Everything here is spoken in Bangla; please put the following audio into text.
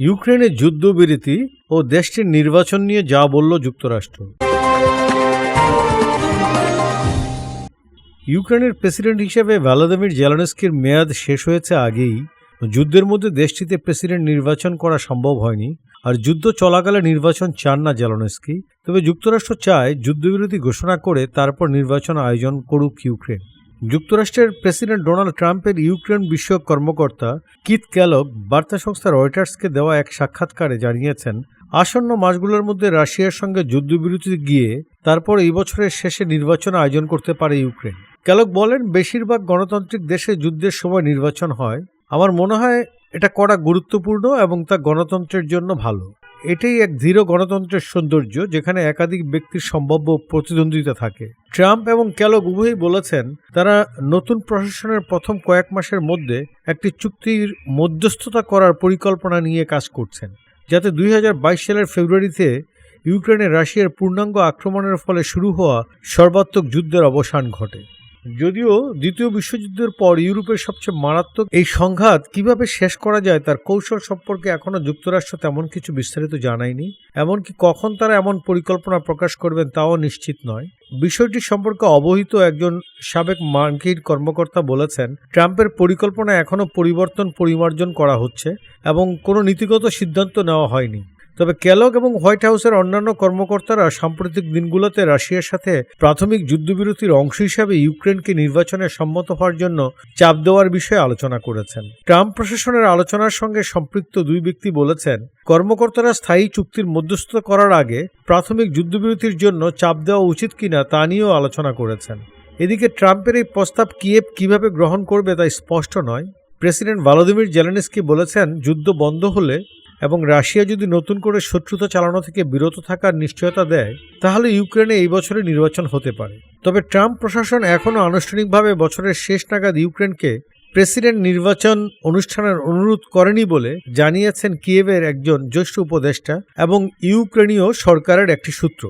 ইউক্রেনের যুদ্ধবিরতি ও দেশটির নির্বাচন নিয়ে যা বলল যুক্তরাষ্ট্র। ইউক্রেনের প্রেসিডেন্ট হিসেবে ভ্যালোদিমির জেলানস্কির মেয়াদ শেষ হয়েছে আগেই। যুদ্ধের মধ্যে দেশটিতে প্রেসিডেন্ট নির্বাচন করা সম্ভব হয়নি, আর যুদ্ধ চলাকালে নির্বাচন চান না জেলনস্কি। তবে যুক্তরাষ্ট্র চায় যুদ্ধবিরতি ঘোষণা করে তারপর নির্বাচন আয়োজন করুক ইউক্রেন। যুক্তরাষ্ট্রের প্রেসিডেন্ট ডোনাল্ড ট্রাম্পের ইউক্রেন বিষয়ক কর্মকর্তা কিথ ক্যালক বার্তা সংস্থা রয়টার্সকে দেওয়া এক সাক্ষাৎকারে জানিয়েছেন, আসন্ন মাসগুলোর মধ্যে রাশিয়ার সঙ্গে যুদ্ধবিরতি গিয়ে তারপর এই বছরের শেষে নির্বাচন আয়োজন করতে পারে ইউক্রেন। ক্যালক বলেন, বেশিরভাগ গণতান্ত্রিক দেশে যুদ্ধের সময় নির্বাচন হয়। আমার মনে হয় এটা করা গুরুত্বপূর্ণ এবং তা গণতন্ত্রের জন্য ভালো। এটাই এক দৃঢ় গণতন্ত্রের সৌন্দর্য যেখানে একাধিক ব্যক্তির সম্ভাব্য প্রতিদ্বন্দ্বিতা থাকে। ট্রাম্প এবং ক্যালক উভয়ই বলেছেন, তারা নতুন প্রশাসনের প্রথম কয়েক মাসের মধ্যে একটি চুক্তির মধ্যস্থতা করার পরিকল্পনা নিয়ে কাজ করছেন, যাতে দুই হাজার বাইশ সালের ফেব্রুয়ারিতে ইউক্রেনে রাশিয়ার পূর্ণাঙ্গ আক্রমণের ফলে শুরু হওয়া সর্বাত্মক যুদ্ধের অবসান ঘটে। যদিও দ্বিতীয় বিশ্বযুদ্ধের পর ইউরোপের সবচেয়ে মারাত্মক এই সংঘাত কীভাবে শেষ করা যায় তার কৌশল সম্পর্কে এখনও যুক্তরাষ্ট্র তেমন কিছু বিস্তারিত জানায়নি। এমনকি কখন তারা এমন পরিকল্পনা প্রকাশ করবেন তাও নিশ্চিত নয়। বিষয়টি সম্পর্কে অবহিত একজন সাবেক মার্কিন কর্মকর্তা বলেছেন, ট্রাম্পের পরিকল্পনা এখনও পরিবর্তন পরিমার্জন করা হচ্ছে এবং কোনো নীতিগত সিদ্ধান্ত নেওয়া হয়নি। তবে ক্যালক এবং হোয়াইট হাউসের অন্যান্য কর্মকর্তারা সাম্প্রতিক দিনগুলোতে রাশিয়ার সাথে প্রাথমিক যুদ্ধবিরতির অংশ হিসাবে ইউক্রেনকে নির্বাচনে সম্মত হওয়ার জন্য চাপ দেওয়ার বিষয়ে আলোচনা করেছেন। ট্রাম্প প্রশাসনের আলোচনার সঙ্গে সম্পৃক্ত দুই ব্যক্তি বলেছেন, কর্মকর্তারা স্থায়ী চুক্তির মধ্যস্থতা করার আগে প্রাথমিক যুদ্ধবিরতির জন্য চাপ দেওয়া উচিত কিনা তা নিয়েও আলোচনা করেছেন। এদিকে ট্রাম্পের এই প্রস্তাব কিয়েভ কীভাবে গ্রহণ করবে তা স্পষ্ট নয়। প্রেসিডেন্ট ভ্লাদিমির জেলেনস্কি বলেছেন, যুদ্ধ বন্ধ হলে এবং রাশিয়া যদি নতুন করে শত্রুতা চালানো থেকে বিরত থাকার নিশ্চয়তা দেয়, তাহলে ইউক্রেনে এই বছরে নির্বাচন হতে পারে। তবে ট্রাম্প প্রশাসন এখনও আনুষ্ঠানিকভাবে বছরের শেষ নাগাদ ইউক্রেনকে প্রেসিডেন্ট নির্বাচন অনুষ্ঠানের অনুরোধ করেনি বলে জানিয়েছেন কিয়েভের একজন জ্যেষ্ঠ উপদেষ্টা এবং ইউক্রেনীয় সরকারের একটি সূত্র।